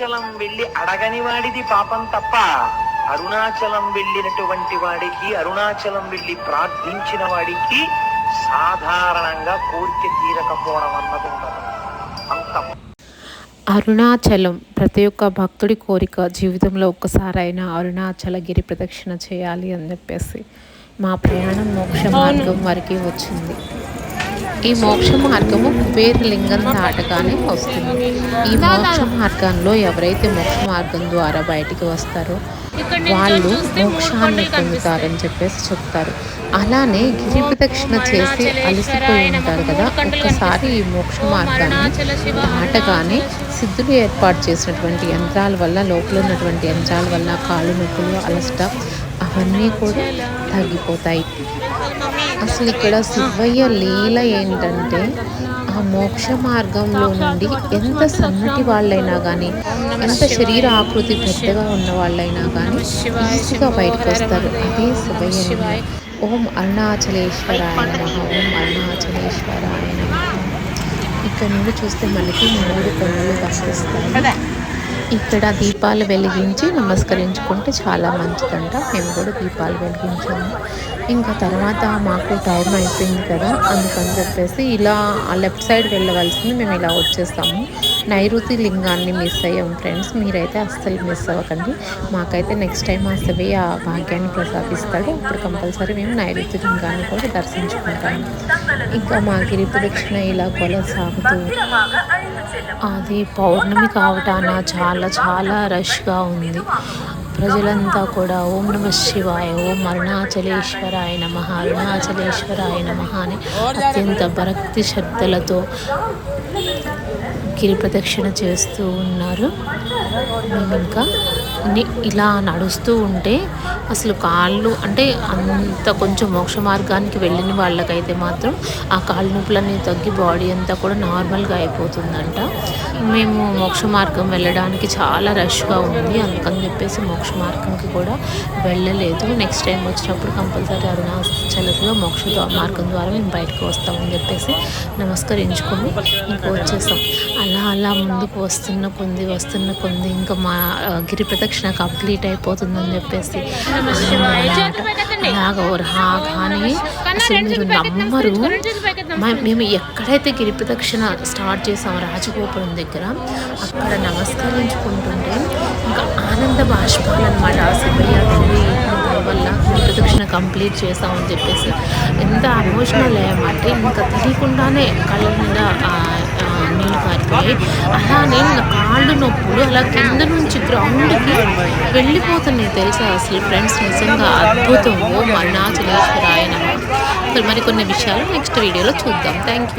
అరుణాచలం వెళ్ళి అడగని వాడిది పాపం తప్ప. అరుణాచలం వెళ్ళినటువంటి వాడికి అరుణాచలం వెళ్ళి ప్రార్థించిన వాడికి సాధారణంగా కోరిక తీరకపోవడం అన్నది ఉండదు. అంత అరుణాచలం ప్రతి ఒక్క భక్తుడి కోరిక జీవితంలో ఒక్కసారైనా అరుణాచల గిరి ప్రదక్షిణ చేయాలి అని చెప్పేసి మా ప్రయాణం మోక్ష మార్గం వరకు వచ్చింది. ఈ మోక్ష మార్గము కుబేరలింగం దాటగానే వస్తుంది. ఈ మోక్ష మార్గంలో ఎవరైతే మోక్ష మార్గం ద్వారా బయటికి వస్తారో వాళ్ళు మోక్షాన్ని పొందుతారని చెప్పేసి చెప్తారు. అలానే గిరి ప్రదక్షిణ చేసి అలసిపోయి ఉంటారు కదా ఒక్కసారి ఈ మోక్ష మార్గాన్ని దాటగానే సిద్ధులు ఏర్పాటు చేసినటువంటి యంత్రాల వల్ల లోపల ఉన్నటువంటి యంత్రాల వల్ల కాళ్ళు నొప్పులు అలసట అవన్నీ కూడా తగ్గిపోతాయి. అసలు ఇక్కడ శివయ్య లీల ఏంటంటే ఆ మోక్ష మార్గంలో నుండి ఎంత సన్నటి వాళ్ళైనా కానీ ఎంత శరీర ఆకృతి పెద్దగా ఉన్న వాళ్ళైనా కానీ ఈజీగా బయటకు వస్తారు. అదే శివయ్య ఓం అరుణాచలేశ్వరాయ నమ. ఓం అరుణాచలేశ్వరాయ నమ. ఇక్కడ నుండి చూస్తే మనకి మూడు కొండలు కనిపిస్తాయి. ఇక్కడ దీపాలు వెలిగించి నమస్కరించుకుంటే చాలా మంచిదంట. మేము కూడా దీపాలు వెలిగించాము. ఇంకా తర్వాత మాకు టైం అయిపోయింది కదా అందుకని చెప్పేసి ఇలా ఆ లెఫ్ట్ సైడ్ వెళ్ళవలసింది మేము ఇలా వచ్చేస్తాము నైరుతి లింగాన్ని మిస్ అయ్యాం ఫ్రెండ్స్ మీరైతే అస్సలు మిస్ అవ్వకండి. మాకైతే నెక్స్ట్ టైం ఆ శివయ్య ఆ భాగ్యాన్ని ప్రసాదిస్తాడు. అప్పుడు కంపల్సరీ మేము నైరుతి లింగాన్ని కూడా దర్శించుకుంటాము ఇంకా మా గిరి ప్రదక్షిణ ఇలా కొనసాగుతూ అది పౌర్ణమి కావటాన చాలా చాలా రష్గా ఉంది. ప్రజలంతా కూడా ఓం నమ శివాయ ఓం అరుణాచలేశ్వరాయ నమ అరుణాచలేశ్వరాయ నమ అని అత్యంత భక్తి శ్రద్ధలతో గిరి ప్రదక్షిణ చేస్తూ ఉన్నారు. మేము ఇంకా ఇలా నడుస్తూ ఉంటే అసలు కాళ్ళు అంటే అంత కొంచెం మోక్ష మార్గానికి వెళ్ళిన వాళ్ళకైతే మాత్రం ఆ కాళ్ళు నొప్పులన్నీ తగ్గి బాడీ అంతా కూడా నార్మల్గా అయిపోతుందంట. మేము మోక్ష మార్గం వెళ్ళడానికి చాలా రష్గా ఉంది. అందుకని చెప్పేసి మోక్ష మార్గంకి కూడా వెళ్ళలేదు. నెక్స్ట్ టైం వచ్చినప్పుడు కంపల్సరీ అరుణాచలంలో మోక్ష మార్గం ద్వారా మేము బయటకు వస్తామని చెప్పేసి నమస్కరించుకొని ఇంకా వచ్చేసాం. అలా అలా ముందుకు వస్తున్న కొంది వస్తున్న కొంది ఇంకా మా గిరి ప్రదక్షిణ కంప్లీట్ అయిపోతుందని చెప్పేసి అలాగా అసలు మీరు నమ్మరు. మేము ఎక్కడైతే గిరి ప్రదక్షిణ స్టార్ట్ చేసాం రాజగోపురం దగ్గర అక్కడ నమస్కరించుకుంటుంటే ఇంకా ఆనంద బాష్పాలు అనమాట శివయ్య వల్ల గిరి ప్రదక్షిణ కంప్లీట్ చేసామని చెప్పేసి ఎంత ఎమోషనల్ అయ్యామంటే ఇంకా తెలియకుండానే కళ్ళ నిండా నీళ్ళు కారిపోయాయి అలానే కాళ్ళు నొప్పులు అలా కింద నుంచి గ్రౌండ్కి వెళ్ళిపోతున్నాయి తెలుసా అసలు ఫ్రెండ్స్. నిజంగా అద్భుతము. ఓ మరి కొన్ని విషయాలు. నెక్స్ట్ వీడియోలో చూద్దాం. Thank you